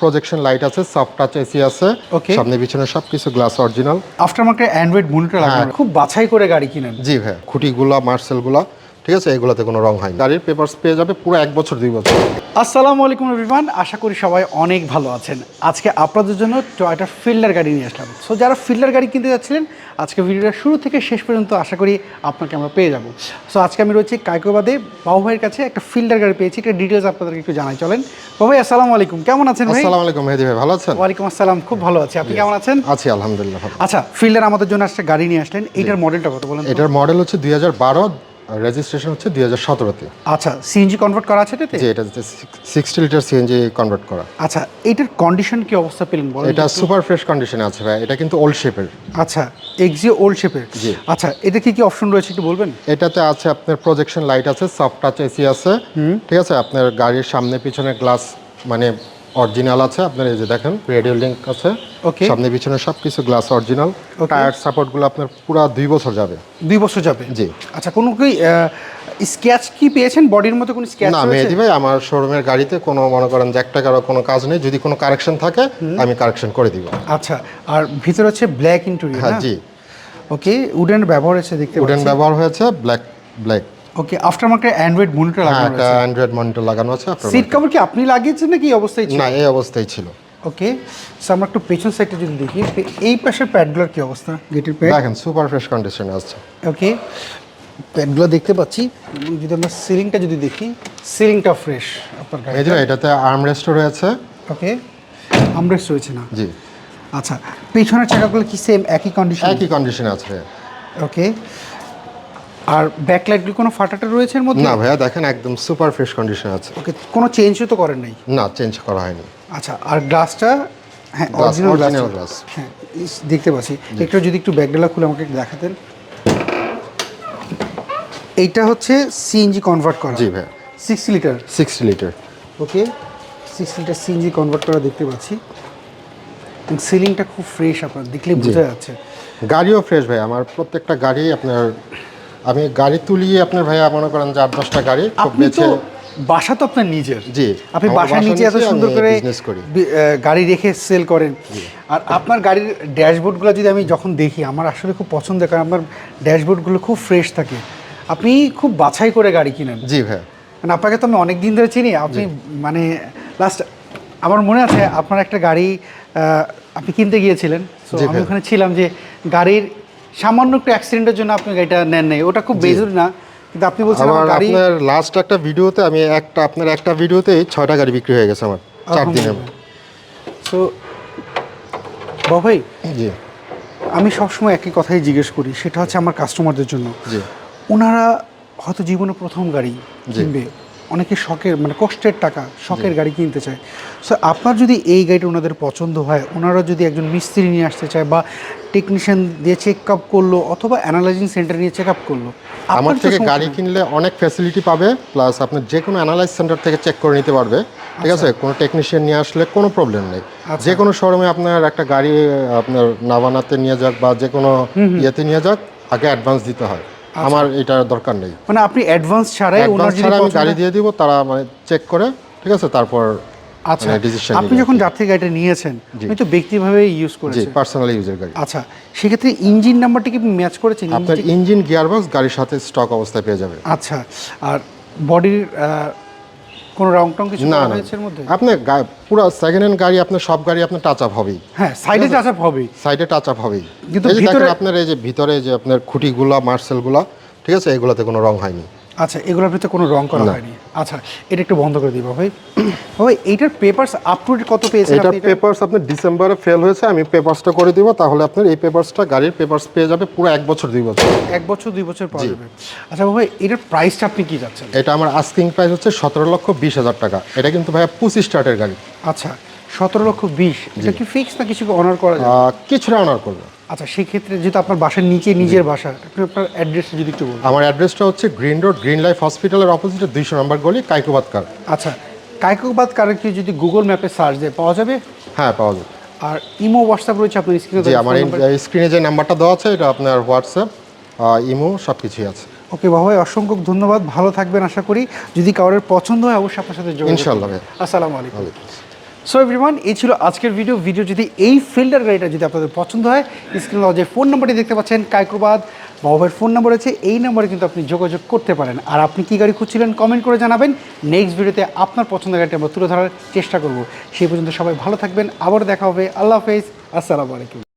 Projection light আছে soft touch AC আছে। Okay সামনে পিছনে সবকিছু glass original aftermarket android monitor লাগানো। হ্যাঁ। খুব বাছাই করে গাড়ি কিনেন। জি ভাই খুঁটিগুলা মার্সেলগুলা ঠিক আছে? এগুলাতে কোনো রং হয়নি। গাড়ির পেপারস পেয়ে যাবে পুরো এক বছর দুই বছর। আসসালামু আলাইকুম এভরিওয়ান আশা করি সবাই অনেক ভালো আছেন। আজকে আপনাদের জন্য টয়োটা ফিল্ডার গাড়ি নিয়ে আসলাম। সো যারা ফিল্ডার গাড়ি কিনতে যাচ্ছিলেন আজকে ভিডিওটা শুরু থেকে শেষ পর্যন্ত আশা করি আপনাকে আমরা পেয়ে যাব। সো আজকে আমি রয়েছি কায়কোবাদে বাবু ভাইয়ের কাছে একটা ফিল্ডার গাড়ি পেয়েছি। একটা ডিটেলস আপনাদেরকে একটু জানাই চলেন। বাবু ভাই আসসালামু আলাইকুম। কেমন আছেন ভাই? আসসালামু আলাইকুম মেহেদি ভাই ভালো আছেন? ওয়ালাইকুম আসসালাম খুব ভালো আছি। আপনি কেমন আছেন? আছি আলহামদুলিল্লাহ আচ্ছা ফিল্ডার আমাদের জন্য একটা গাড়ি নিয়ে আসলেন। এইটার মডেলটা কত বলেন এটার মডেল হচ্ছে দুই হাজার বারো রেজিস্ট্রেশন হচ্ছে দুই হাজার সতেরোতে। আচ্ছা সিএনজি কনভার্ট করা আছে এটাতে? এটা সিক্সটি লিটার সিএনজি কনভার্ট করা। আচ্ছা এটার কন্ডিশন কি অবস্থা পেলেন বলেন এটা সুপার ফ্রেশ কন্ডিশনে আছে ভাই এটা কিন্তু ওল্ড শেপের আচ্ছা এক্সিও ওল্ড শেপের জি। আচ্ছা এটা কি কি অপশন রয়েছে একটু বলবেন? এটাতে আছে আপনার প্রজেকশন লাইট আছে সফট টাচ এসি আছে। ঠিক আছে আপনার গাড়ির সামনে পিছনে গ্লাস মানে অরিজিনাল আছে আপনার এই যে দেখেন রেডিও লিঙ্ক আছে। ওকে সামনে পিছনে সবকিছু গ্লাস অরিজিনাল টায়ার সাপোর্টগুলো আপনার পুরো দুই বছর যাবে। দুই বছর যাবে? জি। আচ্ছা কোনো কি স্কেচ কি পেয়েছেন? বডির মতো কোনো স্কেচ না মেহেদি ভাই আমার শোরুমের গাড়িতে কোনো মনে করেন যে এক টাকারও কোনো কাজ নেই যদি কোনো কারেকশন থাকে আমি কারেকশন করে দিব। আচ্ছা আর ভিতরে হচ্ছে ব্ল্যাক ইন্টেরিয়র হ্যাঁ জি। ওকে উডেন ব্যবহার হয়েছে দেখতে উডেন ব্যবহার হয়েছে black black okay aftermarket android monitor লাগানো একটা অ্যান্ড্রয়েড মনিটর লাগানো আছে সিট কভার কি আপনি লাগিয়েছেন নাকি এই অবস্থায় ছিল? না এই অবস্থায় ছিল। ওকে সো আমরা একটু পেছন সাইডটা যদি দেখি এই পাশের প্যাডগুলোর কি অবস্থা? গেটের প্যাড দেখেন সুপার ফ্রেশ কন্ডিশনে আছে। ওকে প্যাডগুলো দেখতে পাচ্ছি। যদি আমরা সিলিংটা যদি দেখি সিলিংটা ফ্রেশ আপনার এই যে এটাতে আর্ম রেস্ট রয়েছে। ওকে আমরেস রয়েছে না? জি। আচ্ছা পেছনের চাকাগুলো কি সেম একই কন্ডিশন একই কন্ডিশনে আছে। ওকে আর ব্যাকলাইটগুলো কোনো ফাটাটা রয়েছে এর মধ্যে? না ভাইয়া দেখেন একদম সুপার ফ্রেশ কন্ডিশনে আছে। ওকে কোনো চেঞ্জও তো করেন নাই? না চেঞ্জ করা হয়নি। আচ্ছা আর গ্লাসটা হ্যাঁ অরিজিনাল গ্লাস হ্যাঁ ইস, দেখতে পাচ্ছি। একটু যদি একটু ব্যাকডালা খুলে আমাকে দেখাতেন। এইটা হচ্ছে সিএনজি কনভার্ট করা। জি ভাইয়া। Six litre sixty litre okay six litre CNG convert করা দেখতে পাচ্ছি। সিলিংটা খুব ফ্রেশ আপনার দেখলে বোঝা যাচ্ছে। গাড়িও ফ্রেশ ভাই আমার প্রত্যেকটা গাড়ি আপনার আমি গাড়ি তুলিয়ে আপনার ভাইয়া মনে করেন যে আট দশটা গাড়ি খুব বেছে বাসা তো আপনার নিজের। জি, আপনি বাসার বাসা নিচে এত সুন্দর করে গাড়ি রেখে সেল করেন। আর আপনার গাড়ির ড্যাশবোর্ডগুলো যদি আমি যখন দেখি আমার আসলে খুব পছন্দ কারণ আপনার ড্যাশবোর্ডগুলো খুব ফ্রেশ থাকে। আপনি খুব বাছাই করে গাড়ি কিনেন। জি ভাইয়া। মানে আপনাকে তো আমি অনেক দিন ধরে চিনি আপনি মানে লাস্ট আমার মনে আছে আপনার একটা গাড়ি আপনি কিনতে গিয়েছিলেন। আমি ওখানে ছিলাম যে গাড়ির সামান্য একটু অ্যাক্সিডেন্টের জন্য আপনি গাড়িটা নেন নাই। ওটা খুব বেজুর না কিন্তু আপনি বলছেন আমার আমার গাড়ি আপনার লাস্ট একটা ভিডিওতে আমি একটা আপনার একটা ভিডিওতে ছয়টা গাড়ি বিক্রি হয়ে গেছে আমার চার দিনে সো বাবাই জি। আমি সবসময় একই কথাই জিজ্ঞেস করি সেটা হচ্ছে আমার কাস্টমারদের জন্য। ওনারা হয়তো জীবনে প্রথম গাড়ি। কিনবে। অনেকে শখের মানে কষ্টের টাকা শখের গাড়ি কিনতে চায়। সো আপনার যদি এই গাড়িটা ওনাদের পছন্দ হয় ওনারা যদি একজন মিস্ত্রি নিয়ে আসতে চায় বা টেকনিশিয়ান দিয়ে চেক আপ করল অথবা অ্যানালাইজিং সেন্টার নিয়ে চেক আপ করল আমার থেকে গাড়ি কিনলে অনেক ফ্যাসিলিটি পাবে প্লাস আপনার যে কোনো অ্যানালাইজ সেন্টার থেকে চেক করে নিতে পারবে ঠিক আছে? কোনো টেকনিশিয়ান নিয়ে আসলে কোনো প্রবলেম নেই। যে কোনো শোরুমে আপনার একটা গাড়ি আপনার নাবানাতে নিয়ে যাক বা যে কোনো ইয়েতে নিয়ে যাক আগে অ্যাডভান্স দিতে হয়। আমার এটা দরকার নেই। মানে আপনি অ্যাডভান্স ছাড়াই ওনার যদি আমি গাড়ি দিয়ে দিব তারা মানে চেক করে ঠিক আছে? তারপর আচ্ছা মানে আপনি যখন যাত্রী গাড়িটা নিয়েছেন আপনি তো ব্যক্তিভাবে ইউজ জি পার্সোনালি পার্সোনাল ইউজের গাড়ি। আচ্ছা সেক্ষেত্রে ইঞ্জিন নাম্বারটা কি ম্যাচ করেছেন? আপনার ইঞ্জিন গিয়ারবক্স গাড়ির সাথে স্টক অবস্থায় পেয়ে যাবে। আচ্ছা আর বডির কোনো রং টং কিছু না না। মধ্যে? আপনার গা- পুরো সেকেন্ড হ্যান্ড গাড়ি আপনার সব গাড়ি আপনার টাচ আপ হবেই। হ্যাঁ সাইডে টাচ আপ হবেই। সাইডে টাচ আপ হবেই। কিন্তু আপনার এই যে ভিতরে যে আপনার খুঁটিগুলা মার্সেলগুলা ঠিক আছে? এগুলাতে কোনো রং হয়নি। আচ্ছা এগুলোর ভিতরে কোনো রং করা হয়নি। আচ্ছা এটা একটু বন্ধ করে দিই ভাই। ভাই এইটার পেপারস আপ টু ডেট কত পেয়েছেন এটা আপনি এটা? পেপারস আপনার ডিসেম্বরে ফেল হয়েছে আমি পেপারসটা করে দিব তাহলে আপনার এই পেপারসটা গাড়ির পেপারস পেয়ে যাবে পুরো এক বছর দুই বছর। এক বছর দুই বছর পাওয়া যাবে। আচ্ছা ভাই এটার প্রাইসটা আপনি কি যাচ্ছেন? এটা আমার আস্কিং প্রাইস হচ্ছে সতেরো লক্ষ বিশ হাজার টাকা। এটা কিন্তু ভাইয়া পঁচিশ স্টার্টের গাড়ি। আচ্ছা সতেরো লক্ষ বিশ। এটা কি ফিক্স না কিছু অনার করা কিছুটা অনার করব। আচ্ছা সেক্ষেত্রে যেহেতু আপনার বাসার নিচে নিজের বাসা একটু আপনার অ্যাড্রেসটা যদি একটু বলুন আমার অ্যাড্রেসটা হচ্ছে গ্রিন রোড গ্রিন লাইফ হসপিটালের অপোজিটে দুইশো নম্বর গলি কাইকোবাদ কার। আচ্ছা কায়কবাদ কারের কি যদি গুগল ম্যাপে সার্চ দেয় পাওয়া যাবে? হ্যাঁ পাওয়া যাবে। আর ইমো হোয়াটসঅ্যাপ রয়েছে আপনার স্ক্রিনে জি আমার স্ক্রিনে যে নাম্বারটা দেওয়া আছে এটা আপনার হোয়াটসঅ্যাপ ইমো সব কিছুই আছে। ওকে বাবা অসংখ্য ধন্যবাদ ভালো থাকবেন আশা করি। যদি কারোর পছন্দ হয় অবশ্যই আপনার সাথে যোগাযোগ ইনশাল্লাহ ভাই। আসসালামু আলাইকুম। সো এভরিওয়ান এই ছিল আজকের ভিডিও ভিডিও যদি এই ফিল্ডার গাড়িটা যদি আপনাদের পছন্দ হয় স্ক্রিন যে ফোন নাম্বারটি দেখতে পাচ্ছেন, কাইকোবাদ। বাবুভাইয়ের ফোন নাম্বার আছে এই নাম্বারে কিন্তু আপনি যোগাযোগ করতে পারেন। আর আপনি কী গাড়ি খুঁজছিলেন কমেন্ট করে জানাবেন। নেক্সট ভিডিওতে আপনার পছন্দের গাড়িটা আমরা তুলে ধরার চেষ্টা করব। সেই পর্যন্ত সবাই ভালো থাকবেন। আবার দেখা হবে। আল্লাহ হাফেজ। আসসালামু আলাইকুম।